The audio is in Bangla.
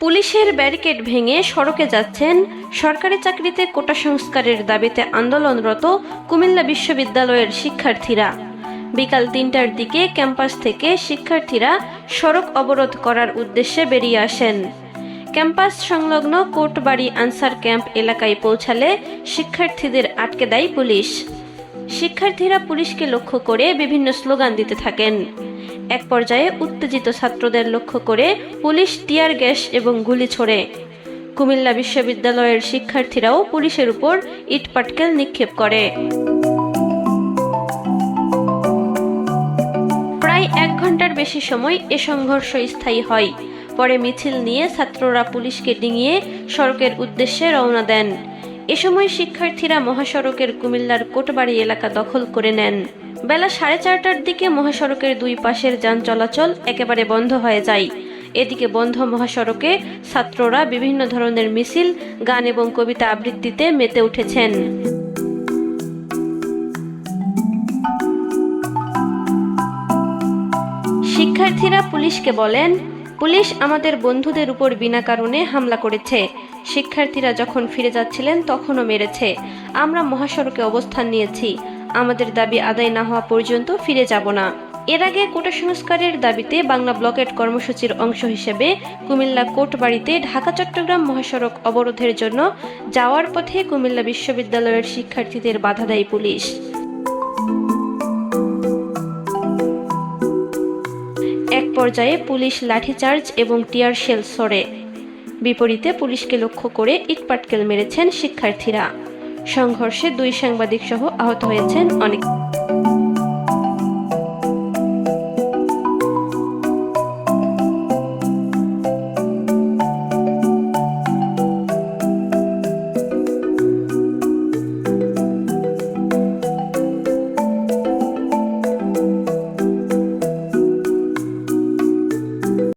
পুলিশের ব্যারিকেড ভেঙে সড়কে যাচ্ছেন সরকারি চাকরিতে কোটা সংস্কারের দাবিতে আন্দোলনরত কুমিল্লা বিশ্ববিদ্যালয়ের শিক্ষার্থীরা। বিকাল তিনটার দিকে ক্যাম্পাস থেকে শিক্ষার্থীরা সড়ক অবরোধ করার উদ্দেশ্যে বেরিয়ে আসেন। ক্যাম্পাস সংলগ্ন কোটবাড়ি আনসার ক্যাম্প এলাকায় পৌঁছালে শিক্ষার্থীদের আটকে দেয় পুলিশ। শিক্ষার্থীরা পুলিশকে লক্ষ্য করে বিভিন্ন স্লোগান দিতে থাকেন। এক পর্যায়ে উত্তেজিত ছাত্রদের লক্ষ্য করে পুলিশ টিয়ার গ্যাস এবং গুলি ছোড়ে। কুমিল্লা বিশ্ববিদ্যালয়ের শিক্ষার্থীরাও পুলিশের উপর ইটপাটকেল নিক্ষেপ করে। প্রায় এক ঘণ্টার বেশি সময় এ সংঘর্ষ স্থায়ী হয়। পরে মিছিল নিয়ে ছাত্ররা পুলিশকে ডিঙিয়ে সড়কের উদ্দেশ্যে রওনা দেন। এ সময় শিক্ষার্থীরা মহাসড়কের কুমিল্লার কোটবাড়ি এলাকা দখল করে নেন। বেলা সাড়ে চারটার দিকে মহাসড়কের দুই পাশের যান চলাচল একেবারে বন্ধ হয়ে যায়। এদিকে বন্ধ মহাসড়কে ছাত্ররা বিভিন্ন ধরনের মিছিল, গান এবং কবিতা আবৃত্তিতে মেতে উঠেছেন। শিক্ষার্থীরা পুলিশকে বলেন পুলিশ আমাদের বন্ধুদের উপর বিনা কারণে হামলা করেছে। শিক্ষার্থীরা যখন ফিরে যাচ্ছিলেন, তখনও মেরেছে। আমরা মহাসড়কে অবস্থান নিয়েছি। আমাদের দাবি আদায় না হওয়া পর্যন্ত ফিরে যাব না। এর আগে কোটা সংস্কারের দাবিতে বাংলা ব্লকেট কর্মসূচির অংশ হিসেবে কুমিল্লা কোটবাড়িতে ঢাকা, চট্টগ্রাম মহাসড়ক অবরোধের জন্য যাওয়ার পথে কুমিল্লা বিশ্ববিদ্যালয়ের শিক্ষার্থীদের বাধা দেয় পুলিশ। পর্যায়ে পুলিশ লাঠিচার্জ এবং টিয়ার শেল সরে। বিপরীতে পুলিশকে লক্ষ্য করে ইটপাটকেল মেরেছেন শিক্ষার্থীরা। সংঘর্ষে দুই সাংবাদিক সহ আহত হয়েছেন অনেক।